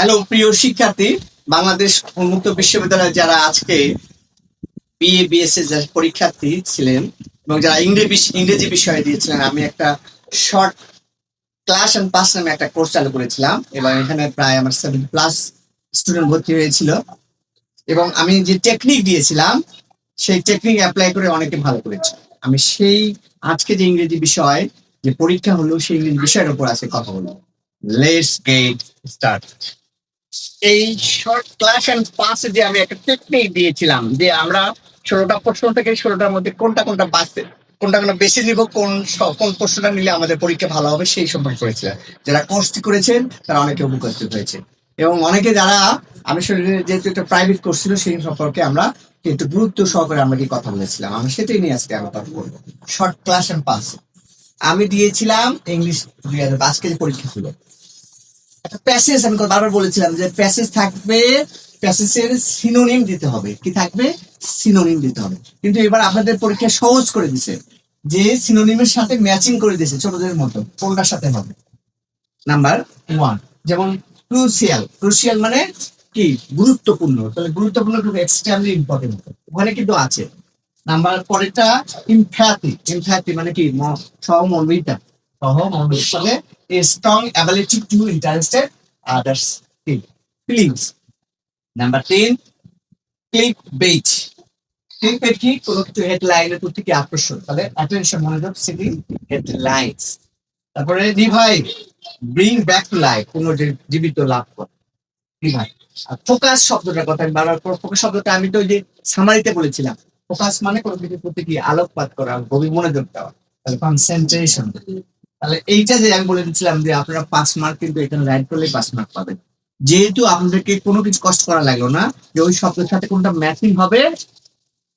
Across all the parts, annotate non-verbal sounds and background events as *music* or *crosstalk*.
Hello, প্রিয় শিক্ষার্থী, বাংলাদেশ উন্মুক্ত বিশ্ববিদ্যালয়ে যারা আজকে বিএ বিএসসি যারা পরীক্ষার্থী ছিলেন এবং যারা ইংরেজি ইংরেজি বিষয়ে দিয়েছিলেন, আমি একটা শর্ট ক্লাস অ্যান্ড পাস নামে একটা কোর্স চালু করেছিলাম এবং এখানে প্রায় আমার সেভেন প্লাস স্টুডেন্ট ভর্তি হয়েছিল। এবং আমি যে টেকনিক দিয়েছিলাম, সেই টেকনিক অ্যাপ্লাই করে অনেকে ভালো করেছে। আমি সেই আজকে যে ইংরেজি বিষয়, যে পরীক্ষা হলো, সেই ইংরেজি বিষয়ের উপর আছে কথা বলব। লেটস গেট স্টার্ট এই শর্ট ক্লাস এন্ড পাসে যে আমি একটা টেকনিক দিয়েছিলাম, যে আমরা ষোলোটা প্রশ্ন থেকে ষোলোটার মধ্যে কোনটা কোনটা বাঁচতে কোনটা কোনটা বেশি নিব, কোন কোন প্রশ্নটা নিলে আমাদের পরীক্ষা ভালো হবে, সেই সম্পর্কে করেছিলাম। যারা কোর্সটি করেছেন, তারা অনেকে উপকৃত হয়েছে। এবং অনেকে যারা, আমি যেহেতু একটা প্রাইভেট কোর্স ছিল, সেই সম্পর্কে আমরা কিন্তু গুরুত্ব সহকারে আমরা কি কথা বলেছিলাম, আমি সেটাই নিয়ে আজকে আমরা কথা বলব শর্ট ক্লাস এন্ড পাস আমি দিয়েছিলাম ইংলিশ দুই হাজার আজকে পরীক্ষা ছিল একটা প্যাসেজ আমি বারবার বলেছিলাম যে প্যাসেজ থাকবে প্যাসেজের সিনোনিম দিতে হবে। কি থাকবে? সিনোনিম দিতে হবে। কিন্তু এবার আপনাদের পরীক্ষা সহজ করে দিছে যে সিনোনিমের সাথে ম্যাচিং করে দিয়েছে ছোটদের মতো কোনটার সাথে হবে? নাম্বার ওয়ান যেমন ক্রুশিয়াল ক্রুশিয়াল মানে কি? গুরুত্বপূর্ণ। তাহলে গুরুত্বপূর্ণ কিন্তু এক্সট্রিমলি ইম্পর্টেন্ট ওখানে কিন্তু আছে। নাম্বার পরেরটা ইমফ্যাথি ইমফ্যাথি মানে কি? সহমর্মিতা। সহমর্মিতা। A strong ability to interested others feelings. Number 10, clickbait. Clickbait কি? কোনো কিছু হেডলাইনের প্রতি কি আকর্ষণ। তাহলে অ্যাটেনশন মনোযোগ সিটিং হেডলাইনস তারপরে revive bring back to life পুনর্জীবিত লাভ করা। রিভাইভ আর ফোকাস শব্দটার কথা আমি বারবার ফোকাস শব্দটা আমি তো যে সামারিতে বলেছিলাম। ফোকাস মানে কোনো কিছুর প্রতি কি আলোকপাত করা গভীর মনোযোগ দেওয়া। তাহলে কনসেন্ট্রেশন তাহলে এইটা যে আমি বলে দিচ্ছিলাম যে আপনারা পাঁচ মার্ক কিন্তু এখানে রাইট করলে পাঁচ মার্ক পাবেন। যেহেতু আপনাদেরকে কোনো কিছু কষ্ট করা লাগল না, যে ওই শব্দের সাথে কোনটা ম্যাচিং হবে,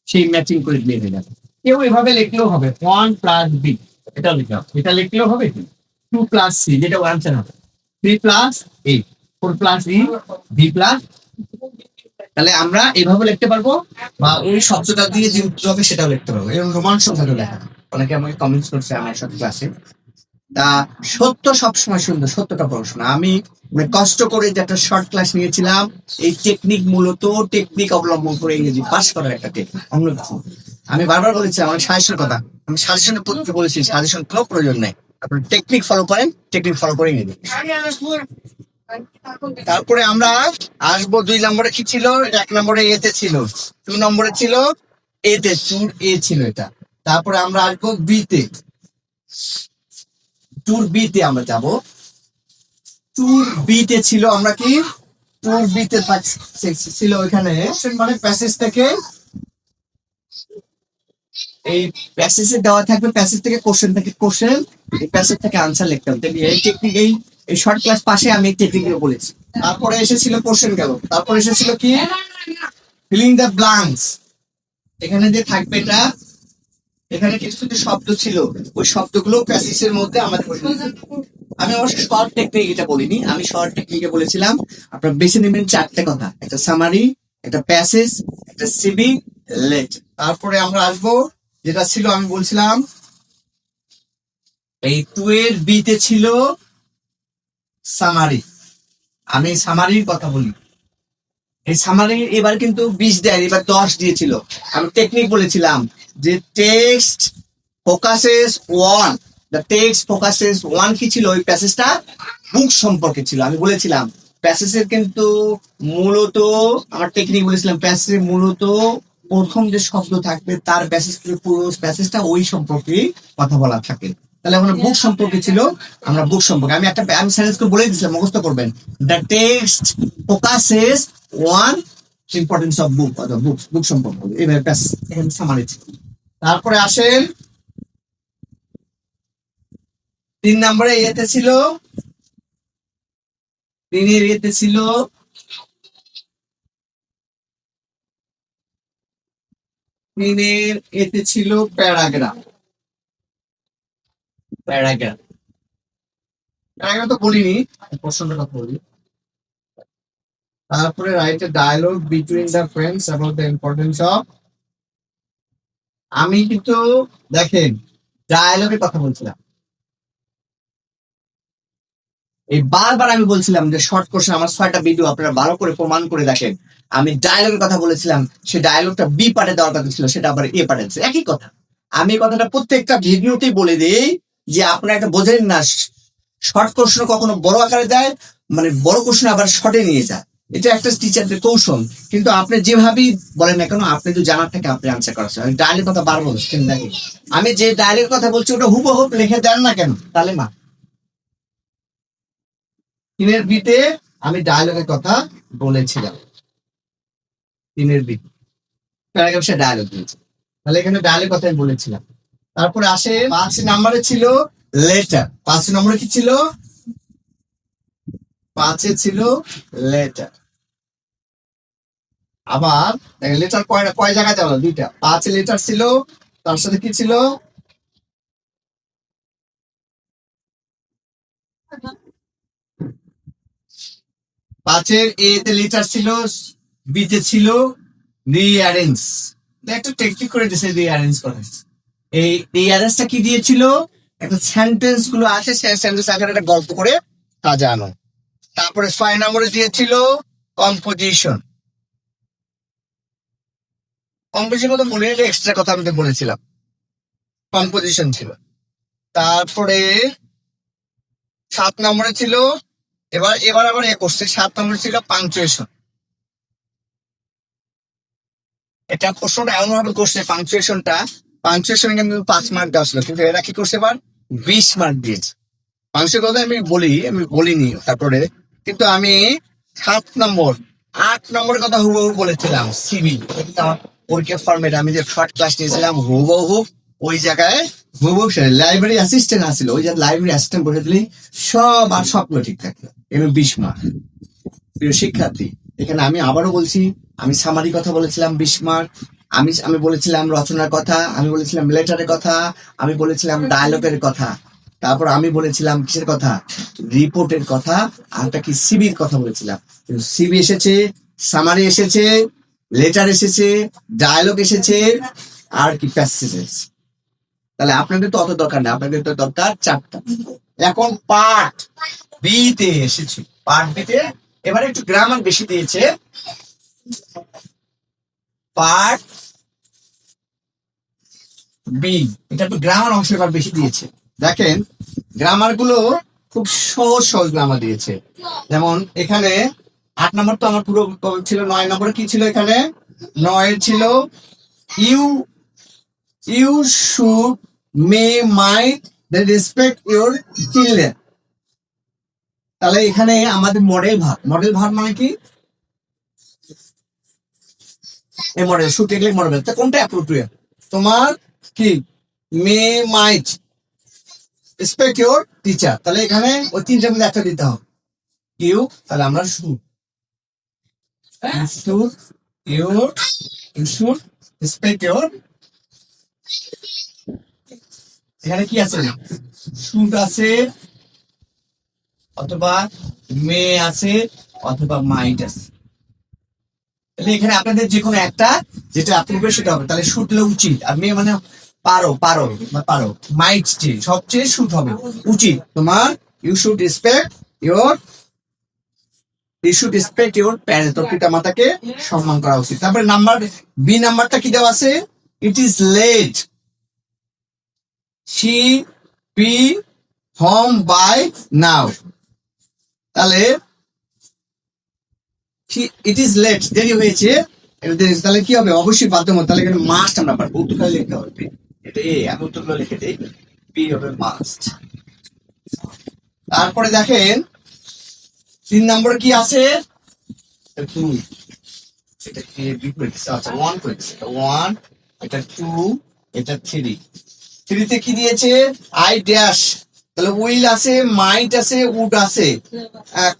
সেই ম্যাচিং করে দিয়ে হয়ে যাবে। কেউ এভাবে লিখলেও হবে ওয়ান প্লাস বি এটা হবে এটা লিখলেও হবে কি? টু প্লাস সি যেটা আনসার হবে। Three plus A four plus E B plus তাহলে আমরা এভাবে লিখতে পারব, বা ওই শব্দটা দিয়ে যে উত্তর হবে সেটাও লিখতে পারব। এবং রোমান সংখ্যাটা লেখা। অনেকে আমাকে কমেন্টস করছে আমার সাথে ক্লাসে সত্য সবসময় সুন্দর সত্যটা পড়াশোনা আমি মানে কষ্ট করে যে একটা শর্ট ক্লাস নিয়েছিলাম, এই টেকনিক মূলত টেকনিক অবলম্বন করে ইংরেজি পাস করার একটা টেকনিক অন্য কিছু আমি বারবার বলেছি, আমার সাজেশন কথা, আমি সাজেশনের পদ্ধতি বলেছি সাজেশন কোনো প্রয়োজন নেই। আপনি টেকনিক ফলো করেন টেকনিক ফলো করে ইংরেজি। তারপরে আমরা আসব দুই নম্বরে কি ছিল? এক নম্বরে এতে ছিল টু নম্বরে ছিল এতে টুর এ ছিল এটা। তারপরে আমরা আসব বিতে। ট্যুর বি তে আমরা যাব। ট্যুর বি তে ছিল আমরা কি? ট্যুর বি তে থাক- ছিল ওইখানে। মানে প্যাসেজ থেকে এই প্যাসেজে দেওয়া থাকবে প্যাসেজ থেকে কোশ্চেন থেকে কোশ্চেন এই প্যাসেজ থেকে আনসার লিখতে হবে। এই টেকনিক এই এই শর্ট ক্লাস পাশে আমি এই টেকনিক বলেছি। তারপরে এসেছিল কোশ্চেন গেল। তারপরে এসেছিল কি? ফিলিং দ্য ব্লাঙ্কস এখানে যে থাকবে এটা এখানে কিছু কিছু শব্দ ছিল। ওই শব্দগুলো প্যাসেজের মধ্যে আমাদের। আমি অবশ্য শর্ট টেকনিক এটা বলিনি, আমি শর্ট টেকনিকে বলেছিলাম। আপনার বেছে নেবেন চারটে কথা। একটা সামারি একটা প্যাসেজ একটা সিবি লেট তারপরে আমরা আসব, যেটা ছিল আমি বলছিলাম, এই টু এর বিতে ছিল সামারি আমি সামারির কথা বলি। এই সামারি এবার কিন্তু বিশ দেয়, এবার দশ দিয়েছিল। আমি টেকনিক বলেছিলাম। যে text focuses on the text focuses on কি ছিল? ওই প্যাসেজটা বুক সম্পর্কে ছিল। আমি বলেছিলাম প্যাসেজের কিন্তু মূলত, আমার টেকনিক বলেছিলাম প্যাসেজে মূলত প্রথম যে শব্দ থাকবে, তার প্যাসেজ পুরো প্যাসেজটা ওই সম্পর্কে কথা বলা থাকে। তাহলে আমরা বুক সম্পর্কে ছিল, আমরা বুক সম্পর্কে, আমি একটা, আমি সেন্টেন্স করে বলে দিয়েছিলাম, মুখস্থ করবেন। The text focuses on importance of book অথবা বুক বুক সম্পর্কে এবার এখানে সামারি তারপরে আসেন, তিন নম্বরে ইয়েতে ছিল, তিনের ইয়েতে ছিল এতে ছিল প্যারাগ্রাফ। প্যারাগ্রাফ। প্যারাগ্রাফ তো বলিনি, প্রশ্নটা বলি। তারপরে write a dialogue between the friends about the importance of আমি কিন্তু দেখেন ডায়ালগের কথা বলছিলাম। এই বারবার আমি বলছিলাম যে শর্ট কোশ্চেন আমার ছয়টা ভিডিও আপনারা ভালো করে প্রমাণ করে দেখেন। আমি ডায়লগের কথা বলেছিলাম, সে ডায়লগটা বি পার্টে দেওয়ার কথা ছিল, সেটা আবার এ পার্টে। একই কথা। আমি এই কথাটা প্রত্যেকটা ভিডিওতেই বলে দিই যে আপনারা এটা বোঝেন না শর্ট কোশ্চেন কখনো বড় আকারে দেয় মানে বড় কোশ্চেন আবার শর্টে নিয়ে যায়। এটা একটা টিচারদের কৌশল। কিন্তু আপনি যেভাবেই বলেন না কেন, আপনি তো জানার থেকে আপনি আনসার করার আমি ডায়লের কথা বারবার বলছেন দেখি আমি যে ডায়লের কথা বলছি, ওটা হুবহু লিখে দেন না কেন? তাহলে মা। তিনের বিতে আমি ডায়লগের কথা বলেছিলাম। তিনের বি সে ডায়ালগ দিয়েছে। তাহলে এখানে ডায়লগ কথা আমি বলেছিলাম। তারপরে আসে পাঁচ নম্বরে ছিল লেটার পাঁচ নম্বরে কি ছিল? পাঁচে ছিল লেটার আবার লেটার কয়টা কয় জায়গায় দেওয়া দুইটা। পাঁচ লিটার ছিল, তার সাথে কি ছিল? পাঁচের এ তে লিটার ছিল, বি তে ছিল রিঅ্যারেঞ্জ একটা টেকনিক করে দিয়েছে রিঅ্যারেঞ্জ করে। এই রিঅ্যারেঞ্জটা কি দিয়েছিল? একটা সেন্টেন্সগুলো আছে সেই সেন্টেন্স আকারে একটা গল্প করে সাজানো তারপরে ছয় নম্বরে দিয়েছিল কম্পোজিশন কম্পোজিশন কথা মনে হলে এক্সট্রা কথা আমি বলেছিলাম। কম্পোজিশন ছিল। তারপরে সাত নম্বরে ছিল, এবার এবার আবার এ করছে, সাত নম্বরে ছিল পাংচুয়েশন এটা প্রশ্নটা এমন ভাবে করছে পাংচুয়েশনটা পাংচুয়েশন কিন্তু পাঁচ মার্ক দেওয়া ছিল, কিন্তু এরা কি করছে এবার? বিশ মার্ক দিয়েছে। পাংচুয়ের কথা আমি বলি, আমি বলিনি, তারপরে কিন্তু আমি সাত নম্বর, আট নম্বরের কথা হুবহু বলেছিলাম সিবি আমার পরীক্ষার ফর্মেট আমি যে শর্ট ক্লাস নিয়েছিলাম, হুবহু ওই জায়গায় হুবহু লাইব্রেরি অ্যাসিস্ট্যান্ট আসছিল। ওই যে লাইব্রেরি অ্যাসিস্ট্যান্ট বসে দিলেই সব আর স্বপ্ন ঠিক থাকল। এবার বিশ মার্ক প্রিয় শিক্ষার্থী, এখানে আমি আবারও বলছি, আমি সামারি কথা বলেছিলাম বিশ মার্ক আমি আমি বলেছিলাম রচনার কথা, আমি বলেছিলাম লেটারের কথা, আমি বলেছিলাম ডায়লগের কথা, তারপর আমি বলেছিলাম কিসের কথা? রিপোর্টের কথা, আর একটা কি সিবির কথা বলেছিলাম। সিবি এসেছে সামারি এসেছে লেটার এসেছে ডায়লগ এসেছে, আর কি প্যাসেজ এসেছে। তাহলে আপনাদের তো অত দরকার নেই, আপনাদের তো দরকার চারটা। এখন পার্ট বি তে এসেছে। পার্ট বি তে এবারে একটু গ্রামার বেশি দিয়েছে। পার্ট বি এটা একটু গ্রামার অংশ এবার বেশি দিয়েছে। দেখেন গ্রামারগুলো খুব সহজ সহজ গ্রামার দিয়েছে। যেমন এখানে আট নম্বর তো আমার পুরো ছিল, নয় নম্বরে কি ছিল এখানে? নয় ছিল you you should may the respect your children তাহলে এখানে আমাদের মডেল ভাব মডেল ভাব মানে কি? এই মডেল শুট এগুলো মডেল তা কোনটা অ্যাপ্রোপ্রিয়েট তোমার কি? May might respect your teacher তাহলে এখানে ওই তিনটার মধ্যে একটা দিতে হবে। ইউ তাহলে আমরা should should your you should respect your. এখানে কি আছে? শুট আছে, অথবা মে আছে, অথবা মাইট আছে। তাহলে এখানে আপনাদের যে কোনো একটা যেটা আপনি সেটা হবে। তাহলে শুট হলে উচিত। আর মেয়ে মানে পারো পারো পারো। মাইট সবচেয়ে শুট হবে। উচিত। তোমার ইউ শুড রেসপেক্ট ইউর মাতাকে সম্মান করা উচিত। তারপরে নাম্বার বি নাম্বারটা কি আছে? It is late home by now তাহলে ইট ইজ লেট দেরি হয়েছে। তাহলে কি হবে? অবশ্যই বাধ্যমত তাহলে মাস্ট আমরা পারব। লিখতে হবে। লিখে দিই। বি হবে মাস্ট তারপরে দেখেন তিন নম্বরে কি আছে? এটা কি আচ্ছা ওয়ান করেছে ওয়ান এটা টু এটা থ্রি থ্রিতে কি দিয়েছে? আই ড্যাশ তাহলে উইল আছে আছে উড আছে।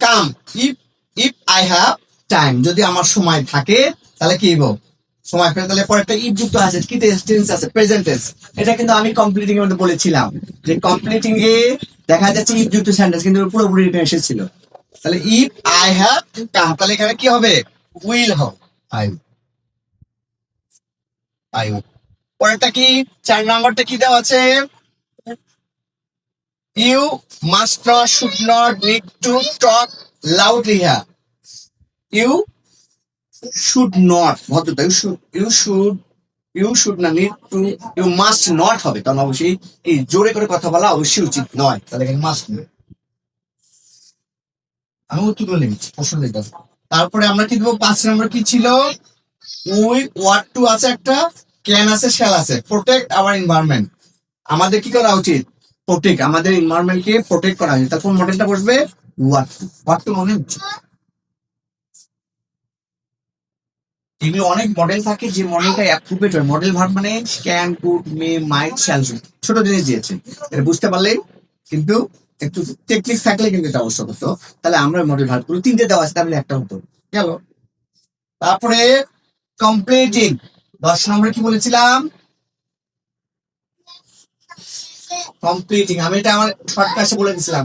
Come if if I have time যদি আমার সময় থাকে, তাহলে কি হইব? সময় পেলে তাহলে পরে একটা ইফ যুক্ত আছে। কি টেন্স আছে? প্রেজেন্ট টেন্স এটা কিন্তু আমি কমপ্লিটিং এর মধ্যে বলেছিলাম যে কমপ্লিটিং এ দেখা যাচ্ছে ইফ যুক্ত সেন্টেন্স কিন্তু পুরোপুরি এসেছিল তাহলে ইফ আই হ্যাভ তাহলে এখানে কি হবে? উইল হবে। আই আই পরেরটা কি? চার নম্বরটা কি দেওয়া আছে? You must not should not need to talk loudly হ্যাঁ ইউ শুড নট ভদ্রতা you should you should you should না need to you must not হবে। কারণ অবশ্যই জোরে করে কথা বলা অবশ্যই উচিত নয়। তাহলে মাস্ট নেই আমি উত্তরগুলো লিখছি প্রশ্ন লিখতে তারপরে আমরা কি দেবো? পাঁচ নম্বর কি ছিল? উই, ওয়াট টু আছে একটা, ক্যান আছে, শ্যাল আছে। Protect our environment. আমাদের কি করা উচিত? প্রোটেক্ট, আমাদের এনভায়রনমেন্ট কে প্রোটেক্ট করা উচিত। তারপর মডেলটা বসবে? Watt two. ওয়াট টু মনে এগুলো অনেক মডেল থাকে যে মডেলটা অ্যাপ্রোপ্রিয়েট হয়। মডেল ভার্ব মানে can could may, might, shall. ছোট জিনিস দিয়েছে। এটা বুঝতে পারলেই কিন্তু একটু টেকনিক থাকলে কিন্তু এটা আবশ্যক হতো তাহলে আমরা মডেল ভার্বগুলো তিনটে দেওয়া আছে তাহলে একটা হতো গেল। তারপরে কমপ্লিটিং দশ নম্বরে কি বলেছিলাম? কমপ্লিটিং আমি এটা আমার শর্ট ক্লাসে বলে দিছিলাম।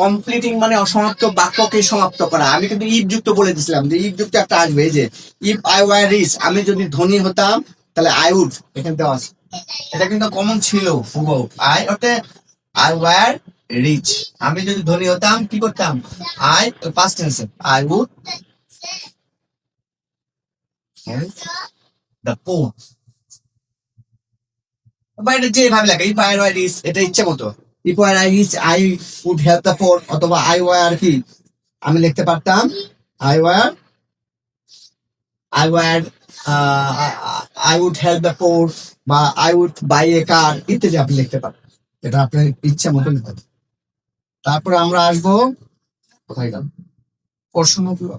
কমপ্লিটিং মানে অসমাপ্ত বাক্যকে সমাপ্ত করা। আমি কিন্তু ইফ যুক্ত বলে দিছিলাম যে ইফ যুক্ত একটা আসবে। যে ইফ আই ওয়ার রিচ আমি যদি ধনী হতাম, তাহলে আই উড এখানে দেওয়া এটা কিন্তু কমন ছিল আই ওতে আই ওয়ার রিচ আমি যদি ধনী হতাম, কি করতাম? আই পাস্ট টেন্সে আই উড দ্য পোর বা এটা যেভাবে লেখা ইফ আই ওয়ার রিচ এটা ইচ্ছে মতো। If were I rich I would help the poor অথবা আই ওয়ার কি। আমি লিখতে পারতাম I were I were I would help the poor বা I would buy a car ইত্যাদি আপনি লিখতে পারেন এটা আপনার ইচ্ছা মতো লিখতে। তারপরে আমরা আসব কোথায় গেল প্রশ্নগুলো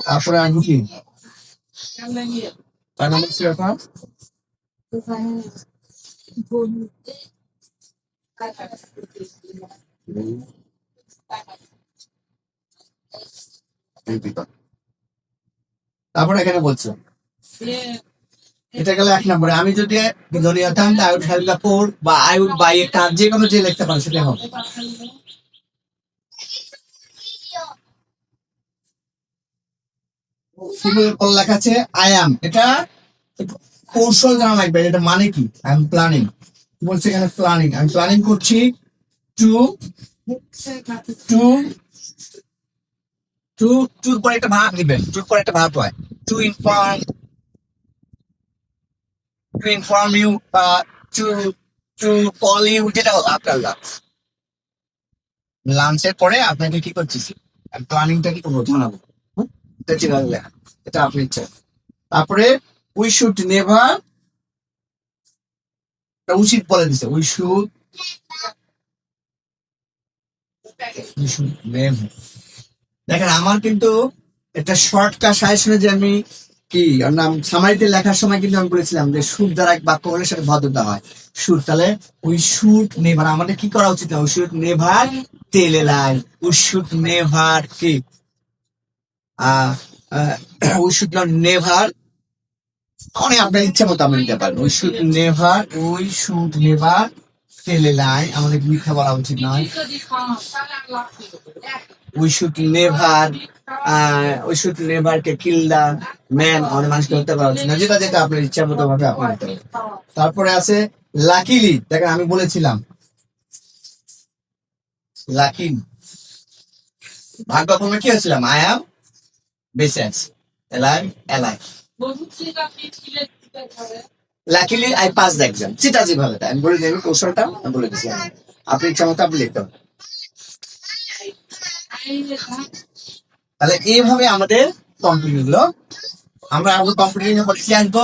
তারপরে আসব কি? তারপরে এখানে বলছে। এটা গেল এক নম্বরে। আমি যদি ধরে হতাম আই উড দ্য পোর বা I would buy a car যে কোনো যে লিখতে পারেন সেটা হবে। সিম্পল লেখা আছে? আই অ্যাম এটা কৌশল জানা লাগবে, এটা মানে কি? আই এম প্ল্যানিং বলছে এখানে? প্ল্যানিং আমি প্ল্যানিং করছি টু টু টু টুর পরে একটা ভাগ দিবেন টুর পরে একটা ভাগ হয়। To inform to inform you বা টু টু কল ইউ যেটা আপনার লাঞ্চ লাঞ্চের পরে আপনাকে কি করতেছি প্ল্যানিংটা কি করব জানাব? এটা এটা আপনি ইচ্ছা। তারপরে উই শুড নেভার উচিত বলে দিছে উই শুড দেখেন, আমার কিন্তু একটা শর্টকাট সাজেশনে যে আমি কি? নাম সামারিতে লেখার সময় কিন্তু আমি বলেছিলাম যে সুর দ্বারা এক বাক্য হলে সেটা ভদ্রতা হয়। সুর, তাহলে উই শুড নেভার, আমাদের কি করা উচিত না? We never a lie we should never কি? উই শুড নট নেভার অনেক আপনার ইচ্ছা মতো আপনি নিতে পারেন। We should never we should never a lie, আমাদের মিথ্যা বলা উচিত নয়। We should never we should never K kill the man অনেক মানুষকে হত্যা করা উচিত না। যেটা যেটা আপনার ইচ্ছা মতো ভাবে আপনি তারপরে আছে লাকিলি দেখেন আমি বলেছিলাম। লাকি ভাগ্যক্রমে কি হয়েছিলাম? আই অ্যাম আছি এলাই এলাই luckily I pass the exam সেটা যেভাবে আমি বলে কৌশলটা, আমি বলে দিচ্ছি আপনি ইচ্ছা মতো আপনি লিখতে তাহলে এইভাবে আমাদের কমপ্লিট হলো আমরা আগে কম্পিউটার নিয়ে পরে কি আসব?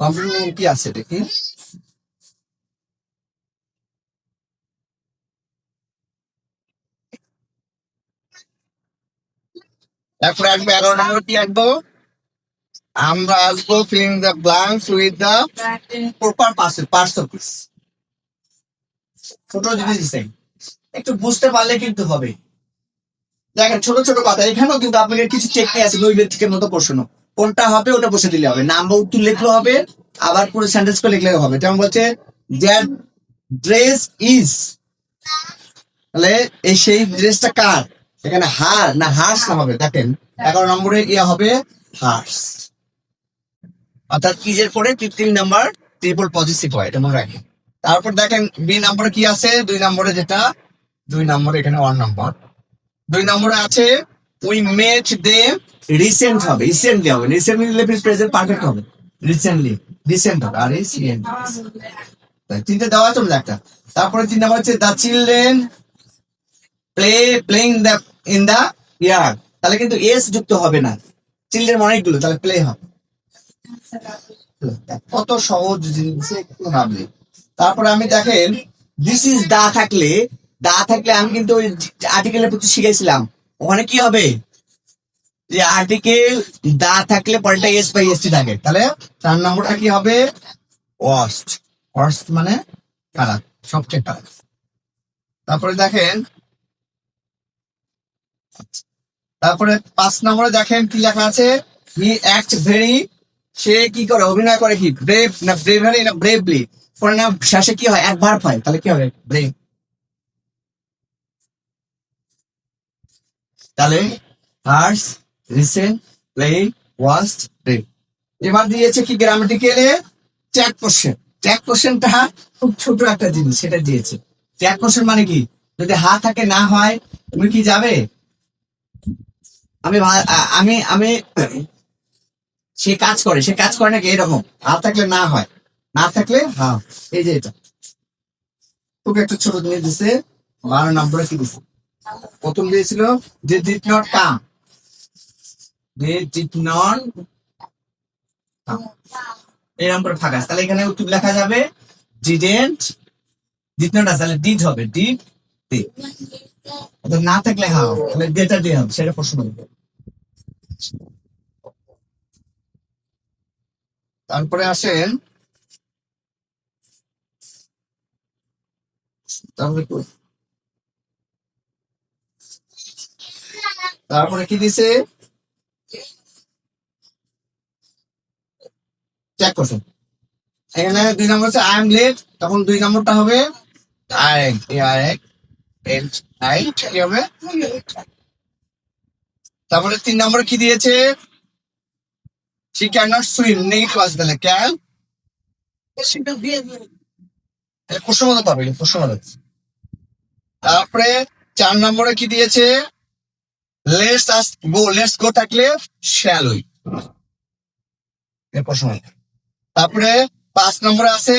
কম্পিউটার নিয়ে কি আছে দেখি? তারপরে আসব আসব? আমরা আসব filling the blanks with the proper parcel parcels ছোট জিনিস একটু বুঝতে পারলে কিন্তু হবে। দেখেন, ছোট ছোট কথা। এখানেও কিন্তু আপনাদের কিছু টেকনিক আছে নৈবেদিকের মতো প্রশ্ন। কোনটা হবে, ওটা বসে দিলে হবে। নাম বা উত্তর লিখলে হবে, আবার পুরো সেন্টেন্স করে লিখলে হবে। যেমন বলছে দ্যাট ড্রেস ইজ তাহলে এই সেই ড্রেসটা কার? এখানে হার না হাস না হবে? দেখেন, এগারো নম্বরে ইয়ে হবে হার্স। অর্থাৎ কিজের পরে? তৃতীয় নাম্বার ট্রিপল পজিটিভ হয়, এটা মনে রাখেন। তারপর দেখেন, বি নম্বরে কি আছে? দুই নম্বরে যেটা দুই নম্বরে, এখানে ওয়ান নম্বর দুই নম্বরে আছে উই মেট দে রিসেন্ট হবে। রিসেন্টলি হবে রিসেন্টলি লেভেল প্রেজেন্ট পারফেক্ট হবে। রিসেন্টলি রিসেন্ট হবে। আর সিএন তিনটে দেওয়া আছে একটা। তারপরে তিন নম্বর হচ্ছে the children play playing the in the year তাহলে কিন্তু এস যুক্ত হবে না। চিলড্রেন অনেকগুলো, তাহলে প্লে হবে। কত সহজ জিনিস, একটু ভাবলে তারপরে আমি দেখেন দিস ইজ দা থাকলে দা থাকলে আমি কিন্তু ওই আর্টিকেলের প্রতি শিখেছিলাম। ওখানে কি হবে? যে আর্টিকেল দা থাকলে পরেরটা এস বাই এস টি থাকে। তাহলে চার নম্বরটা কি হবে? ওয়াস্ট ওয়াস্ট মানে খারাপ, সবচেয়ে খারাপ। তারপরে দেখেন। তারপরে পাঁচ নম্বরে দেখেন কি লেখা আছে? হি অ্যাক্ট ভেরি সে কি করে? অভিনয় করে কি? ব্রেভ না ব্রেভারি না ব্রেভলি পরে না, শেষে কি হয়? এক ভার্ব হয়। তাহলে কি হবে? ব্রেভ তাহলে hers recent play watched brave এবার দিয়েছে কি গ্রামাটিক্যালে ট্যাগ কোশ্চেন ট্যাগ কোশ্চেনটা খুব ছোট একটা জিনিস, সেটা দিয়েছে। ট্যাগ কোশ্চেন মানে কি? যদি হা থাকে না হয়, তুমি কি যাবে? আমি আমি আমি *clears throat* সে কাজ করে, সে কাজ করে নাকি এরকম? হা থাকলে না হয়। না থাকলে হা, এই যে এটা। তোকে একটা ছোট জিনিস দিছে, বারো নম্বরে কি দিছে? প্রথম দিয়েছিল যে did not come they did not এই নম্বরে ফাঁকা তাহলে এখানে উত্তর লেখা যাবে ডিডেন্ট ডিড নট তাহলে ডিড হবে ডিড দে না থাকলে হা হবে। তাহলে ডেটা দিয়ে হবে, সেটা প্রশ্ন করবে। তারপরে আসেন তারপরে তারপরে কি দিছে? চেক এখানে দুই নম্বর হচ্ছে আই এম লেট তখন দুই নম্বরটা হবে তারপরে তিন নম্বরে কি দিয়েছে? সি ক্যান সুইম তাহলে ক্যান তারপরে চার নম্বরে কি দিয়েছে? Let's us go let's go থাকলে শ্যাল উই প্রশ্ন। তারপরে পাঁচ নম্বরে আছে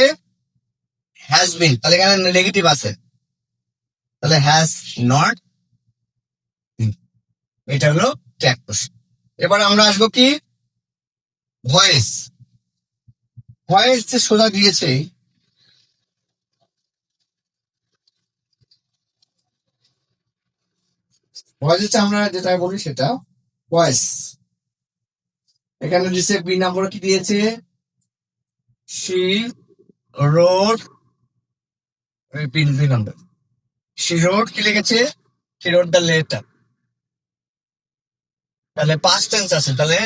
হ্যাজ বিন তাহলে এখানে নেগেটিভ আছে। তাহলে হ্যাজ নট এটা হলো ট্যাগ কোশ্চেন এবার আমরা আসব কি? ভয়েস ভয়েস যে সোজা দিয়েছে ভয়েস হচ্ছে আমরা যেটা বলি সেটা ভয়েস এখানে দিছে বি নম্বর কি দিয়েছে? She wrote pen B number she wrote কি লিখেছে? সি রোড দ্য লেটার তাহলে পাস্ট টেন্স আছে। তাহলে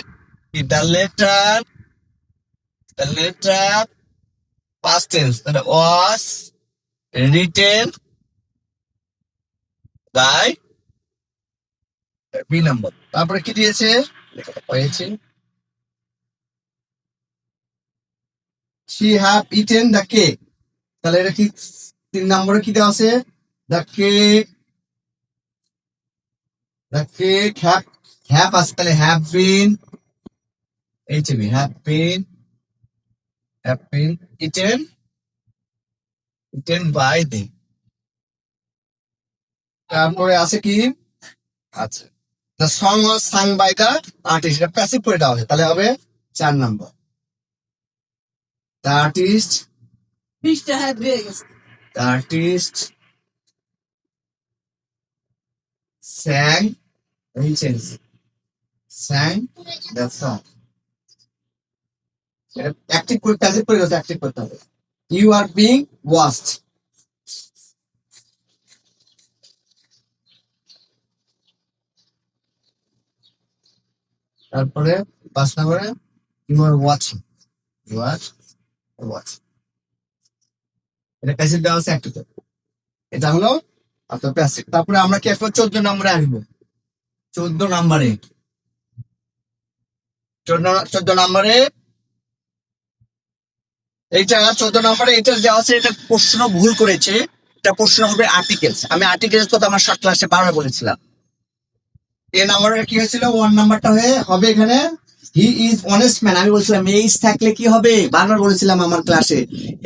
the letter the letter past tense তাহলে was written by B number. তারপরে কি দিয়েছে? পেয়েছি। She have eaten the cake তাহলে এটা কি তিন নম্বরে কি দেওয়া আছে? The cake the cake have have আছে। তাহলে have been H B have been have been eaten eaten by the তারপরে আছে কি? আচ্ছা the song was sang by the artist এটা প্যাসিভ করে দেওয়া হবে তাহলে হবে চার number. The artist. The artist sang, he change, sang the song. Active করে প্যাসিভ করে অ্যাক্টিভ করতে হবে। ইউ আর বিং ওয়াস্ট তারপরে পাঁচ নম্বরে you are watching you are watching এটা প্যাসিভ দেওয়া আছে অ্যাক্টিভ এটা হলো আপনার প্যাসিভ তারপরে আমরা কি এখন চোদ্দ নম্বরে আসব? চোদ্দ নম্বরে। চোদ্দ চোদ্দ নম্বরে। এইটা, চোদ্দ নম্বরে এটা দেওয়া আছে, এটা প্রশ্ন ভুল করেছে। এটা প্রশ্ন হবে আর্টিকেলস আমি আর্টিকেলস কথা আমার শর্ট ক্লাসে বারবার বলেছিলাম। এ নাম্বারটা কি হয়েছিল? ওয়ান নাম্বারটা হয়ে হবে এখানে হি ইজ অনেস্ট ম্যান আমি বলছিলাম এইস থাকলে কি হবে? বারবার বলেছিলাম আমার ক্লাসে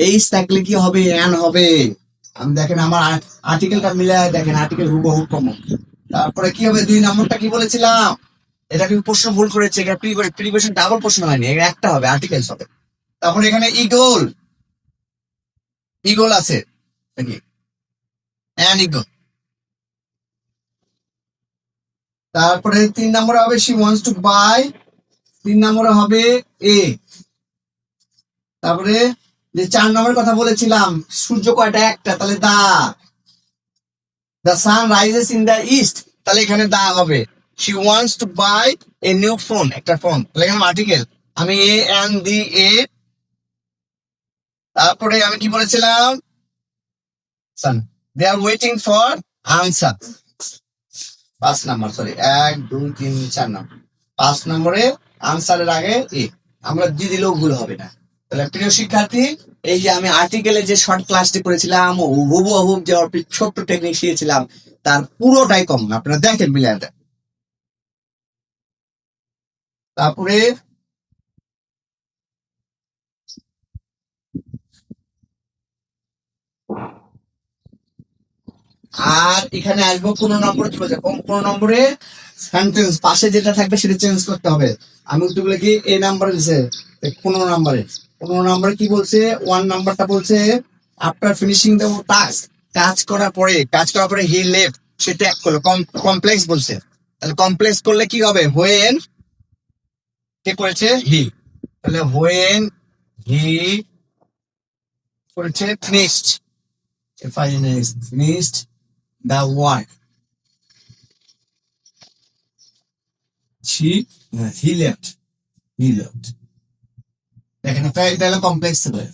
এইস থাকলে কি হবে? অ্যান হবে। আমি দেখেন, আমার আর্টিকেলটা মিলায় দেখেন আর্টিকেল হুবহু কম। তারপরে কি হবে? দুই নম্বরটা কি বলেছিলাম? এটা কিন্তু প্রশ্ন ভুল করেছে, এটা প্রিভিয়াস ডাবল প্রশ্ন হয়নি একটা হবে আর্টিকেলস হবে। তারপরে এখানে ইগল ইগল আছে। নাকি অ্যান ইগল তারপরে তিন নম্বরে হবে সি ওয়ান্স টু বাই তিন নম্বরে হবে এ তারপরে যে চার নম্বরের কথা বলেছিলাম, সূর্য কয়টা? একটা, তাহলে the. The sun rises in the east তাহলে এখানে দা হবে। She wants to buy a new phone একটা ফোন তাহলে এখানে আর্টিকেল আমি এ এন দি এ তারপরে আমি কি বলেছিলাম? Sun they are waiting for answer পাঁচ নাম্বার সরি এক, দুই, তিন, চার নম্বর। পাঁচ নম্বরে আনসারের আগে এ আমরা দিয়ে দিলেও ভুল হবে না। তাহলে প্রিয় শিক্ষার্থী, এই যে আমি আর্টিকেলে যে শর্ট ক্লাসটি করেছিলাম হুবু হুবু যে ছোট্ট টেকনিক শিখেছিলাম, তার পুরোটাই কম আপনারা দেখেন মিলিয়ে দেন তারপরে আর এখানে আসব পনেরো নম্বরে চলে যাব। পনেরো নম্বরে সেন্টেন্স পাশে যেটা থাকবে সেটা চেঞ্জ করতে হবে। আমি উত্তরগুলো কি এই নাম্বারে দিছে। পনেরো নম্বরে। পনেরো নম্বরে কি বলছে? ওয়ান নাম্বারটা বলছে আফটার ফিনিশিং দ্য টাস্ক কাজ করার পরে, কাজ করার পরে হি লেফট সে ত্যাগ করল। কমপ্লেক্স বলছে। তাহলে কমপ্লেক্স করলে কি হবে? হোয়েন কে করেছে? হি তাহলে হোয়েন হি করেছে? Finished finished the work. She, uh, he left. He left. দেখেন এটা হলো কমপ্লেক্স হবে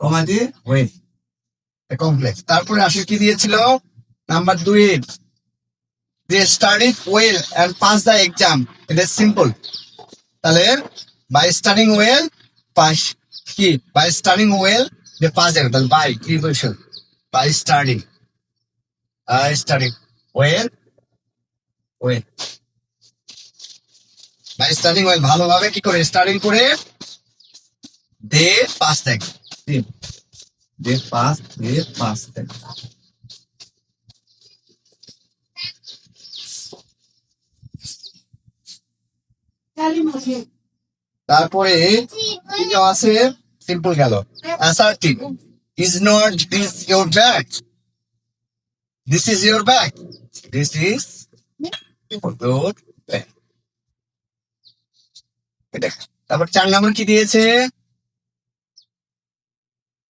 কমা দিয়ে? ওয়েল কমপ্লেক্স তারপরে আসে কি দিয়েছিল? নাম্বার দুই. They studied well and pass the exam এটা সিম্পল তাহলে বাই স্টাডিং ওয়েল পাস কি? By studying well they pass যাবে তাহলে বাই কি question by studying by studying well well by studying well ভালোভাবে কি করে? স্টাডিং করে দে পাস দেখ দে। পাস দে পাস দেখ তারপরে আছে? সিম্পল গেল। Assertive is not this your bag this is your bag this is good এটা তারপর চার নম্বর কি দিয়েছে?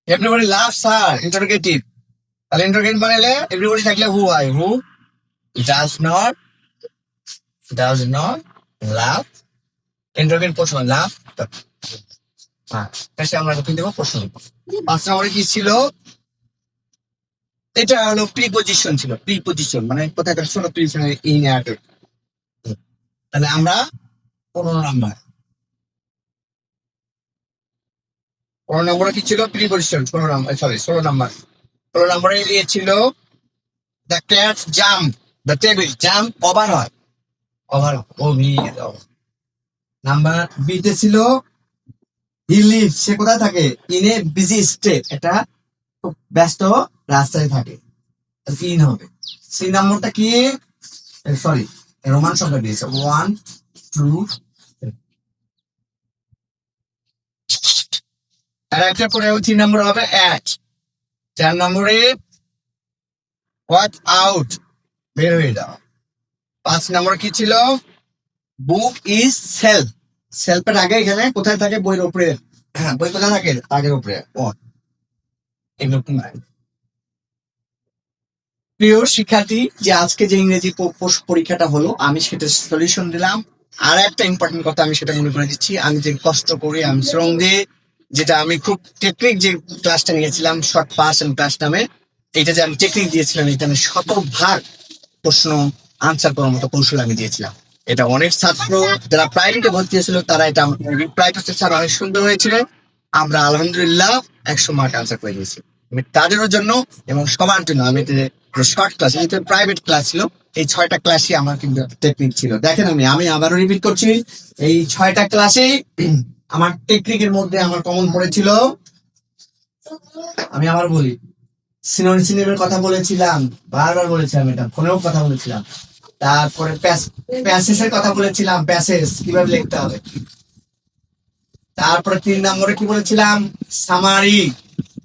এভরিবডি লাভ স্যার ইন্টারোগেটিভ তাহলে ইন্টারোগেটিভ বানালে এভরিবডি থাকলে who I who does not does not love interrogative প্রশ্ন লাভ হ্যাঁ আমরা দেবো প্রশ্ন। পাঁচ নম্বরে কি ছিল? এটা হলো প্রিপোজিশন ছিল প্রিপোজিশন মানে কোথায় শোনো প্রিপোজিশন ইন অ্যাটেড তাহলে আমরা পনেরো নাম্বার। পনেরো নম্বরে কি ছিল? প্রিপোজিশন ষোলো নাম্বার সরি ষোলো নাম্বার। ষোলো নম্বরে ইয়ে ছিল the cat jump the table jump over হয় ওভার ও ভি নাম্বার বিতে ছিল হি লিভ সে কোথায় থাকে? ইন এ বিজি স্টেট এটা ব্যস্ত, রাস্তায় থাকে। ইন হবে। সি নম্বরটা কি? সরি রোমান সংখ্যা দিয়েছে। ওয়ান টু আর একটা পরে তিন নম্বর হবে অ্যাট চার নম্বরে ওয়াচ আউট বের হয়ে যাও। পাঁচ নম্বর কি ছিল? বুক ইজ সেলফ সেলফের আগে এখানে কোথায় থাকে? বইয়ের উপরে। হ্যাঁ বই কোথায় থাকে? আগের উপরে। ও এরকম প্রিয় শিক্ষার্থী, যে আজকে যে ইংরেজি পরীক্ষাটা হলো, আমি সেটা সলিউশন দিলাম। আর একটা ইম্পর্টেন্ট কথা আমি সেটা মনে করে দিচ্ছি। আমি যে কষ্ট করি, আমি শ্রম দিয়ে, যেটা আমি খুব টেকনিক যে ক্লাসটা নিয়েছিলাম শর্ট পাস এন্ড ক্লাস নামে, এটা যে আমি টেকনিক দিয়েছিলাম, এটা আমি শতভাগ প্রশ্ন আনসার করার মতো কৌশল আমি দিয়েছিলাম। এটা অনেক ছাত্র, যারা প্রাইভেটে ভর্তি হয়েছিল, তারা এটা করতে স্যার অনেক সুন্দর হয়েছিল। আমরা আলহামদুলিল্লাহ একশো মার্ক আনসার করে দিয়েছি। আমি তাদেরও জন্য এবং সবার জন্য। আমি শর্ট ক্লাস যেহেতু প্রাইভেট ক্লাস ছিল, এই ছয়টা ক্লাসই আমার কিন্তু টেকনিক ছিল। দেখেন আমি আমি আবারও রিপিট করছি, এই ছয়টা ক্লাসে *clears throat* আমার টেকনিকের মধ্যে আমার কমন পড়েছিল। আমি আবার বলি সিনোন কথা বলেছিলাম, বারবার বলেছিলাম এটা, ফোনেও কথা বলেছিলাম। তারপরে প্যাসেজের কথা বলেছিলাম প্যাসেজ কীভাবে লিখতে হবে? তারপরে তিন নম্বরে কি বলেছিলাম? সামারি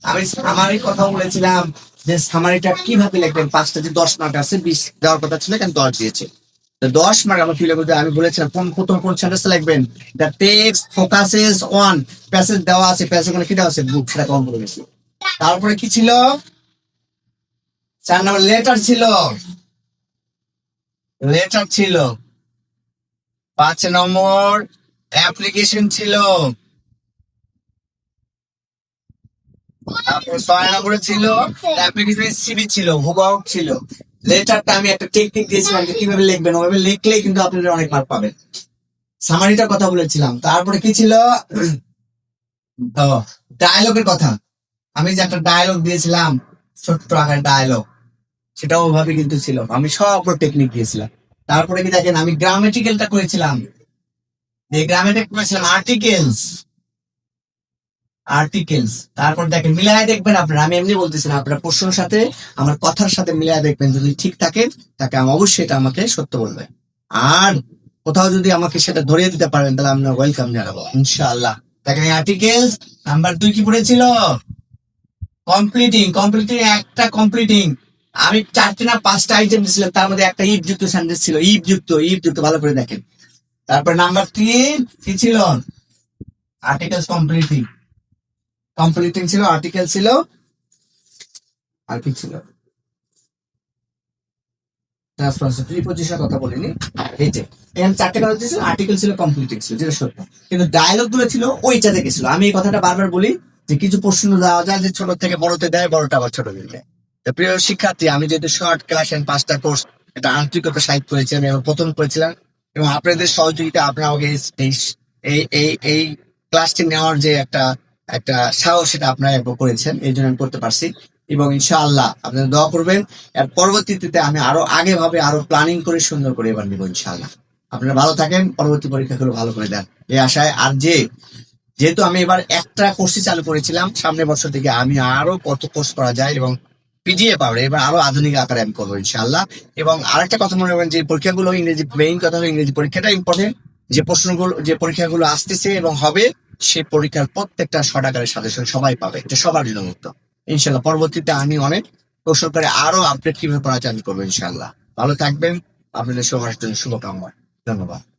আমি সামারি কথা বলেছিলাম যে সামারিটা কীভাবে লিখবেন? পাঁচটা যে দশ মার্ক আছে, বিশ দেওয়ার কথা ছিল কেন দশ দিয়েছে। দশ মার্ক ফিল করতে আমি বলেছিলাম, কোন প্রথম কোন সেন্টেন্স লিখবেন? The text focuses on passage দেওয়া আছে প্যাসেজ ওখানে কি দেওয়া আছে? বুক সেটা কম করে গেছি। তারপরে কি ছিল? চার নম্বর লেটার ছিল। লেটার ছিল। পাঁচ নম্বর অ্যাপ্লিকেশন ছিল। তারপর ছয় নম্বরে ছিল অ্যাপ্লিকেশন সিবি ছিল, হুবাহু ছিল। লেটারটা আমি একটা টেকনিক দিয়েছিলাম কীভাবে লিখবেন, ওভাবে লিখলেই কিন্তু আপনারা অনেক মার্ক পাবেন। সামারিটার কথা বলেছিলাম। তারপরে কি ছিল? ডায়লগের কথা। আমি যে একটা ডায়লগ দিয়েছিলাম, ছোট্ট আকার ডায়লগ সেটাও ওভাবে কিন্তু ছিল আমি সব টেকনিক দিয়েছিলাম। তারপরে কি দেখেন, আমি গ্রামেটিক্যালটা করেছিলাম। যে গ্রামেটিক করেছিলাম আর্টিকেলস আর্টিকেলস তারপর দেখেন, মিলায় দেখবেন আপনারা, আমি এমনি বলতেছি না, আপনারা প্রশ্নের সাথে, আমার কথার সাথে মিলায় দেখবেন, যদি ঠিক থাকে, তাকে আমি অবশ্যই এটা আমাকে সত্য বলবে। আর কোথাও যদি আমাকে সেটা ধরিয়ে দিতে পারেন, তাহলে আমরা ওয়েলকাম জানাব, ইনশাআল্লাহ। দেখেন আর্টিকেলস নাম্বার দুই কি পড়েছিল? কমপ্লিটিং কমপ্লিটিং একটা কমপ্লিটিং আমি চারটে না পাঁচটা আইটেম দিয়েছিলাম, তার মধ্যে একটা ইফ যুক্ত সেন্টেন্স ছিল ইফ যুক্ত ইফ যুক্ত ভালো করে দেখেন। তারপর নাম্বার তিন কি ছিল? আর্টিকেলস কমপ্লিটিং কমপ্লিটিং ছিল আর্টিকেল ছিল আর কি ছিল ছোট থেকে বড়টা আবার প্রিয় শিক্ষার্থী, আমি যেহেতু শর্ট ক্লাস এন্ড পাঁচটা কোর্স আন্তরিকতা করেছিলাম এবং প্রথম করেছিলাম, এবং আপনাদের সহযোগিতা আপনারা এই এই এই ক্লাসটি নেওয়ার যে একটা একটা সাহস সেটা আপনারা করেছেন, এই জন্য আমি করতে পারছি। এবং ইনশাআল্লাহ আপনারা দোয়া করবেন। এর পরবর্তীতে আমি আরও আগে ভাবে আরও প্ল্যানিং করে সুন্দর করে এবার নিব ইনশাআল্লাহ। আপনারা ভালো থাকেন, পরবর্তী পরীক্ষাগুলো ভালো করে দেন। এই আশায় আর যে, যেহেতু আমি এবার একটা কোর্সই চালু করেছিলাম সামনের বছর থেকে আমি আরও কত কোর্স করা যায় এবং পিজিএ পাবে, এবার আরও আধুনিক আকারে আমি করব ইনশাআল্লাহ। এবং আরেকটা কথা মনে রাখবেন যে, পরীক্ষাগুলো ইংরেজি মেইন কথা হলো ইংরেজি পরীক্ষাটা ইম্পর্টেন্ট যে প্রশ্নগুলো, যে পরীক্ষাগুলো আসতেছে এবং হবে সেই পরীক্ষার প্রত্যেকটা সদাগারের সাথে সবাই পাবে, এটা সবার জন্য মুক্ত ইনশাল্লাহ, পরবর্তীতে আমি অনেক কৌশল করে আরও আপডেট কীভাবে করা চালু করব ইনশাল্লাহ। ভালো থাকবেন, আপনাদের সবার জন্য শুভকামনা। ধন্যবাদ।